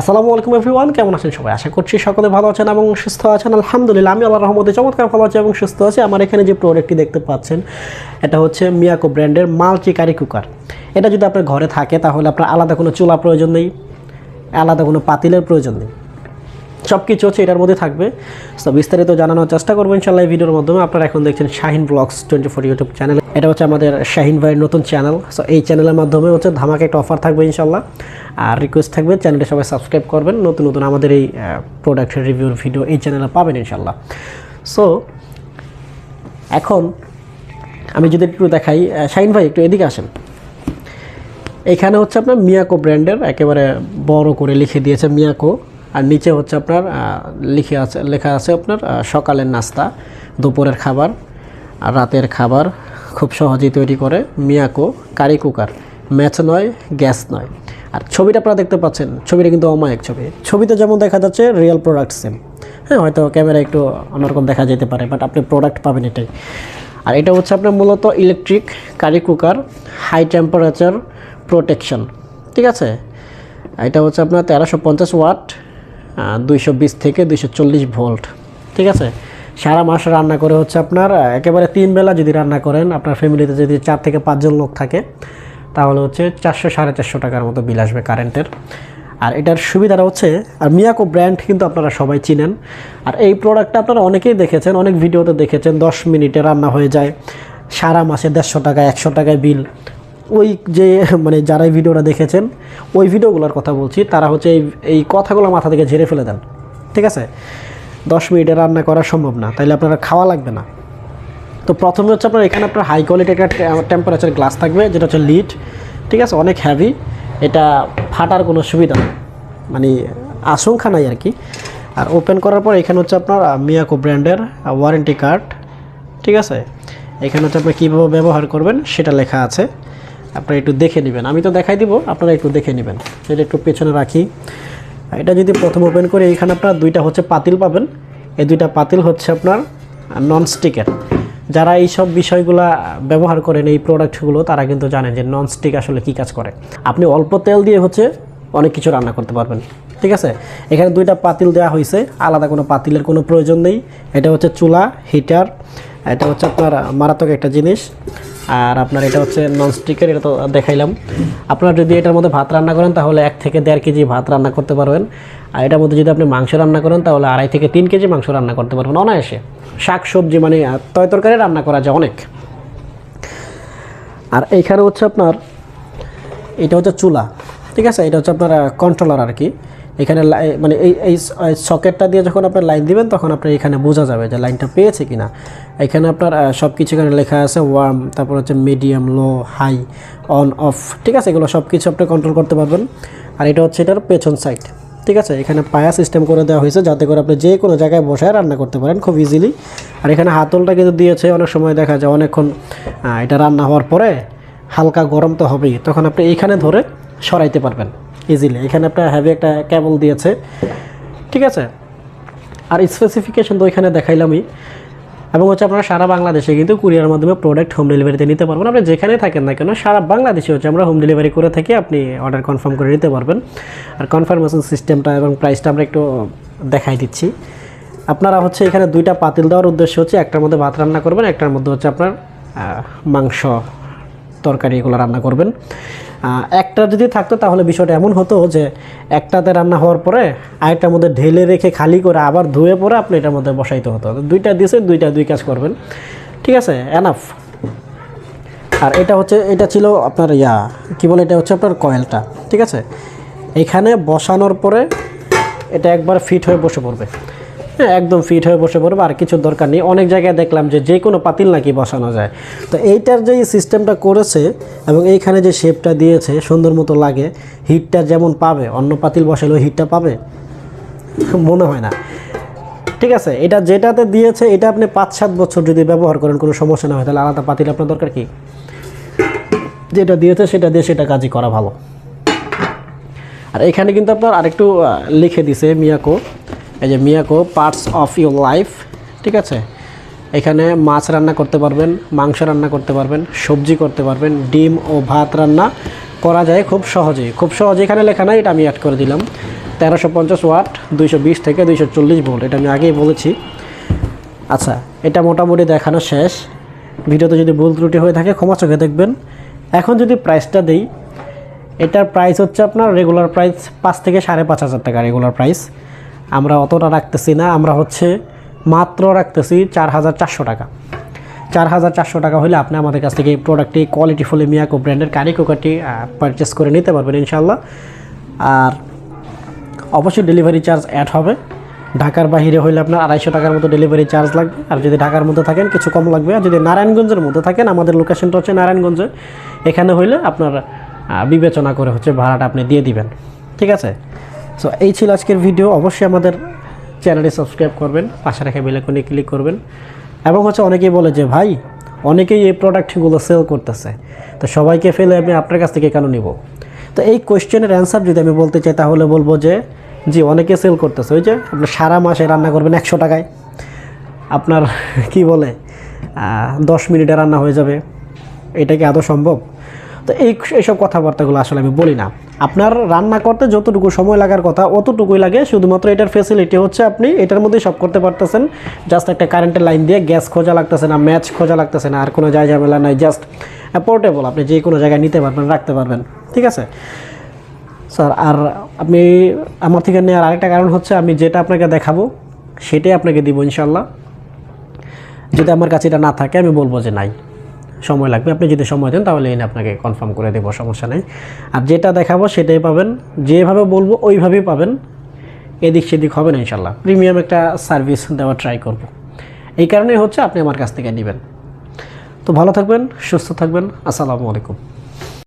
আসসালামু আলাইকুম এভরিওয়ান, কেমন আছেন সবাই? আশা করছি সকলে ভালো আছেন এবং সুস্থ আছেন। আলহামদুলিল্লাহ, আমি আল্লাহ রহমতে চমৎকার ভালো আছি এবং সুস্থ আছি। আমার এখানে যে প্রোডাক্টটি দেখতে পাচ্ছেন, এটা হচ্ছে মিয়াকো ব্র্যান্ডের মাল্টি কারি কুকার এটা যদি আপনার ঘরে থাকে, তাহলে আপনার আলাদা কোনো চুলা প্রয়োজন নেই, আলাদা কোনো পাতিলের প্রয়োজন নেই। সব কিছু হচ্ছে এটার মধ্যে থাকবে। সো বিস্তারিত জানানোর চেষ্টা করব ইনশাল্লাহ এই ভিডিওর মাধ্যমে। আপনারা এখন দেখছেন Shahin blogs twenty four YouTube channel এটা হচ্ছে আমাদের শাহিন ভাইয়ের নতুন চ্যানেল সো এই চ্যানেলের মাধ্যমে হচ্ছে ধামাকে একটা অফার থাকবে ইনশাল্লাহ আর রিকোয়েস্ট থাকবে চ্যানেলটি সবাই সাবস্ক্রাইব করবেন। নতুন নতুন আমাদের এই প্রোডাক্টের রিভিউর ভিডিও এই চ্যানেলে পাবেন ইনশাল্লাহ সো এখন আমি যদি একটু দেখাই শাহিন ভাই, একটু এদিকে আসেন। এখানে হচ্ছে আপনার মিয়াকো ব্র্যান্ডের একেবারে বড় করে লিখে দিয়েছে মিয়াকো। আর নিচে হচ্ছে আপনার লিখে আছে, লেখা আছে আপনার সকালের নাস্তা, দুপুরের খাবার, আর রাতের খাবার খুব সহজেই তৈরি করে মিয়াকো কারি কুকার। ম্যাচ নয়, গ্যাস নয়। আর ছবিটা আপনারা দেখতে পাচ্ছেন, ছবিটা কিন্তু অমায়িক ছবি। ছবিতে যেমন দেখা যাচ্ছে রিয়েল প্রোডাক্ট সেম হ্যাঁ হয়তো ক্যামেরা একটু অন্যরকম দেখা যেতে পারে বাট আপনি প্রোডাক্ট পাবেন এটাই। আর এটা হচ্ছে আপনার মূলত electric curry cooker high temperature protection ঠিক আছে? এটা হচ্ছে আপনার তেরোশো পঞ্চাশ ওয়াট দুইশো বিশ থেকে দুইশো চল্লিশ ভোল্ট, ঠিক আছে? সারা মাস রান্না করে হচ্ছে আপনার একেবারে তিন বেলা যদি রান্না করেন, আপনার ফ্যামিলিতে যদি চার থেকে পাঁচজন লোক থাকে, তাহলে হচ্ছে চারশো সাড়ে চারশো টাকার মতো বিল আসবে কারেন্টের। আর এটার সুবিধাটা হচ্ছে, আর মিয়াকো ব্র্যান্ড কিন্তু আপনারা সবাই চিনেন। আর এই প্রোডাক্টটা আপনারা অনেকেই দেখেছেন, অনেক ভিডিওতে দেখেছেন, দশ মিনিটে রান্না হয়ে যায়, সারা মাসে দেড়শো টাকা, একশো টাকায় বিল। ওই যে মানে যারা এই ভিডিওটা দেখেছেন, ওই ভিডিওগুলোর কথা বলছি, তারা হচ্ছে এই এই কথাগুলো মাথা থেকে ঝেড়ে ফেলে দেন, ঠিক আছে? দশ মিনিটে রান্না করা সম্ভব না, তাইলে আপনারা খাওয়া লাগবে না। তো প্রথমে হচ্ছে আপনার এখানে আপনার হাই কোয়ালিটি একটা টেম্পারেচার গ্লাস থাকবে, যেটা হচ্ছে লিড ঠিক আছে? অনেক হ্যাভি এটা ফাটার কোনো সুবিধা নেই মানে আশঙ্কা নাই আর কি। আর ওপেন করার পর এখানে হচ্ছে আপনার মিয়াকো ব্র্যান্ডের ওয়ারেন্টি কার্ড ঠিক আছে? এখানে হচ্ছে আপনি কীভাবে ব্যবহার করবেন, সেটা লেখা আছে। আপনারা একটু দেখে নেবেন। আমি তো দেখাই দিব, আপনারা একটু দেখে নেবেন। সেটা একটু পেছনে রাখি। এটা যদি প্রথম ওপেন করে এখানে আপনার দুইটা হচ্ছে পাতিল পাবেন। এই দুইটা পাতিল হচ্ছে আপনার নন স্টিকের যারা এই সব বিষয়গুলো ব্যবহার করেন, এই প্রোডাক্টগুলো তারা কিন্তু জানেন যে নন স্টিক আসলে কী কাজ করে। আপনি অল্প তেল দিয়ে হচ্ছে অনেক কিছু রান্না করতে পারবেন। ঠিক আছে? এখানে দুইটা পাতিল দেওয়া হয়েছে আলাদা কোনো পাতিলের কোনো প্রয়োজন নেই। এটা হচ্ছে চুলা হিটার এটা হচ্ছে আপনার মারাত্মক একটা জিনিস। আর আপনার এটা হচ্ছে নন স্টিকের এটা তো দেখাইলাম। আপনারা যদি এটার মধ্যে ভাত রান্না করেন, তাহলে এক থেকে দেড় কেজি ভাত রান্না করতে পারবেন। আর এটার মধ্যে যদি আপনি মাংস রান্না করেন, তাহলে আড়াই থেকে তিন কেজি মাংস রান্না করতে পারবেন অনায়াসে। শাক, সবজি মানে তয় তরকারি রান্না করা যায় অনেক। আর এইখানে হচ্ছে আপনার, এটা হচ্ছে চুলা। ঠিক আছে? এটা হচ্ছে আপনার কন্ট্রোলার আর কি। এখানে মানে এই এই সকেটটা দিয়ে যখন আপনার লাইন দিবেন, তখন আপনার এখানে বোঝা যাবে যে লাইনটা পেয়েছে কিনা। এখানে আপনার সব কিছু এখানে লেখা আছে ওয়ার্ম তারপর হচ্ছে medium low high on off ঠিক আছে? এগুলো সব কিছু আপনি কন্ট্রোল করতে পারবেন। আর এটা হচ্ছে এটার পেছন সাইড ঠিক আছে? এখানে পায়া সিস্টেম করে দেওয়া হয়েছে, যাতে করে আপনি যে কোনো জায়গায় বসায় রান্না করতে পারেন খুব ইজিলি আর এখানে হাতলটা কিন্তু দিয়েছে, অনেক সময় দেখা যায় অনেকক্ষণ এটা রান্না হওয়ার পরে হালকা গরম তো হবেই, তখন আপনি এইখানে ধরে সরাইতে পারবেন। ইজিলি এখানে আপনার হ্যাভি একটা ক্যাবল দিয়েছে। ঠিক আছে? আর স্পেসিফিকেশন তো এখানে দেখাইলামই। এবং হচ্ছে আপনারা সারা বাংলাদেশে কিন্তু কুরিয়ার মাধ্যমে প্রোডাক্ট হোম ডেলিভারিতে নিতে পারবেন। আপনি যেখানে থাকেন না কেন, সারা বাংলাদেশে হচ্ছে আমরা হোম ডেলিভারি করে থাকি, আপনি অর্ডার কনফার্ম করে নিতে পারবেন। আর কনফার্মেশন সিস্টেমটা এবং প্রাইসটা আমরা একটু দেখাই দিচ্ছি। আপনারা হচ্ছে এখানে দুইটা পাতিল দেওয়ার উদ্দেশ্য হচ্ছে, একটার মধ্যে ভাত রান্না করবেন, একটার মধ্যে হচ্ছে আপনার মাংস তরকারি এগুলো রান্না করবেন। একটা যদি থাকতো তাহলে বিষয়টা এমন হতো যে একটাতে রান্না হওয়ার পরে আরেকটার মধ্যে ঢেলে রেখে খালি করে আবার ধুয়ে পরে আপনি এটার মধ্যে বসাইতে হতো। দুইটা দিয়েছে দুইটা দুই কাজ করবেন। ঠিক আছে? এনাফ আর এটা হচ্ছে, এটা ছিল আপনার ইয়া, কি বলে এটা হচ্ছে আপনার কয়েলটা। ঠিক আছে? এখানে বসানোর পরে এটা একবার ফিট হয়ে বসে পড়বে। হ্যাঁ একদম ফিট হয়ে বসে পড়বে। আর কিছু দরকার নেই। অনেক জায়গায় দেখলাম যে যে কোনো পাতিল নাকি বসানো যায়। তো এইটার যে সিস্টেমটা করেছে এবং এইখানে যে শেপটা দিয়েছে, সুন্দর মতো লাগে হিটটা যেমন পাবে, অন্য পাতিল বসালেও হিটটা পাবে, মনে হয় না। ঠিক আছে, এটা যেটাতে দিয়েছে, এটা আপনি পাঁচ সাত বছর যদি ব্যবহার করেন, কোনো সমস্যা না হয়। তাহলে আলাদা পাতিল আপনার দরকার কি? যেটা দিয়েছে, সেটা দিয়ে সেটা কাজই করা ভালো। আর এখানে কিন্তু আপনার আরেকটু লিখে দিছে মিয়াকো। এই যে Miyako parts of your life ঠিক আছে? এখানে মাছ রান্না করতে পারবেন, মাংস রান্না করতে পারবেন, সবজি করতে পারবেন, ডিম ও ভাত রান্না করা যায় খুব সহজেই খুব সহজে এখানে লেখা নাই, এটা আমি অ্যাড করে দিলাম। তেরোশো পঞ্চাশ ওয়াট, দুইশো বিশ থেকে দুইশো চল্লিশ ভোল্ট, এটা আমি আগেই বলেছি। আচ্ছা এটা মোটামুটি দেখানো শেষ। ভিডিওতে যদি ভুল ত্রুটি হয়ে থাকে, ক্ষমা চোখে দেখবেন। এখন যদি প্রাইসটা দেই, এটার প্রাইস হচ্ছে আপনার রেগুলার প্রাইস পাঁচ থেকে সাড়ে পাঁচ হাজার টাকা রেগুলার প্রাইস আমরা অতটা রাখতেছি না, আমরা হচ্ছে মাত্র রাখতেছি চার হাজার চারশো টাকা। চার হাজার চারশো টাকা হলে আপনি আমাদের কাছ থেকে এই প্রোডাক্টটি কোয়ালিটি ফুলে মিয়াকো ব্র্যান্ডের কারি কুকারটি পারচেস করে নিতে পারবেন ইনশাল্লাহ আর অবশ্যই ডেলিভারি চার্জ অ্যাড হবে। ঢাকার বাইরে হইলে আপনার আড়াইশো টাকার মতো ডেলিভারি চার্জ লাগবে। আর যদি ঢাকার মধ্যে থাকেন, কিছু কম লাগবে। আর যদি নারায়ণগঞ্জের মধ্যে থাকেন, আমাদের লোকেশনটা হচ্ছে নারায়ণগঞ্জে। এখানে হইলে আপনার বিবেচনা করে হচ্ছে ভাড়াটা আপনি দিয়ে দিবেন। ঠিক আছে? সো এই ছিল আজকের ভিডিও অবশ্যই আমাদের চ্যানেলে সাবস্ক্রাইব করবেন। পাশে রেখে বেলাকনে ক্লিক করবেন। এবং হচ্ছে অনেকেই বলে যে, ভাই, অনেকেই এই প্রোডাক্টগুলো সেল করতেছে। তো সবাইকে ফেলে আমি আপনার কাছ থেকে কেন নিব? তো এই কোয়েশ্চেনের অ্যান্সার যদি আমি বলতে চাই, তাহলে বলব যে, জি, অনেকে সেল করতেছে। ওই যে আপনি সারা মাসে রান্না করবেন একশো টাকায়। আপনার কি বলে দশ মিনিটে রান্না হয়ে যাবে। এটা কি আদৌ সম্ভব? তো এই এইসব কথাবার্তাগুলো আসলে আমি বলি না। আপনার রান্না করতে যতটুকু সময় লাগার কথা, অতটুকুই লাগে। শুধুমাত্র এটার ফেসিলিটি হচ্ছে আপনি এটার মধ্যেই সব করতে পারতেছেন। জাস্ট একটা কারেন্টের লাইন দিয়ে গ্যাস খোঁজা লাগতেছে না ম্যাচ খোঁজা লাগতেছে না, আর কোনো জায়গা ঝামেলা নাই জাস্ট পোর্টেবল আপনি যে কোনো জায়গায় নিতে পারবেন, রাখতে পারবেন। ঠিক আছে? স্যার আর আপনি, আমার থেকে নেওয়ার আরেকটা কারণ হচ্ছে আমি যেটা আপনাকে দেখাবো, সেটাই আপনাকে দিব ইনশাল্লাহ যদি আমার কাছে এটা না থাকে, আমি বলব যে নাই। সময় লাগবে। আপনি যদি সময় দেন তাহলে এনে আপনাকে কনফার্ম করে দেবো, সমস্যা নেই। আর যেটা দেখাবো সেটাই পাবেন। যেভাবে বলব ওইভাবেই পাবেন। এদিক সেদিক হবে না ইনশাল্লাহ প্রিমিয়াম একটা সার্ভিস দেওয়ার ট্রাই করব। এই কারণেই হচ্ছে আপনি আমার কাছ থেকে নেবেন। তো ভালো থাকবেন, সুস্থ থাকবেন। আসসালামু আলাইকুম।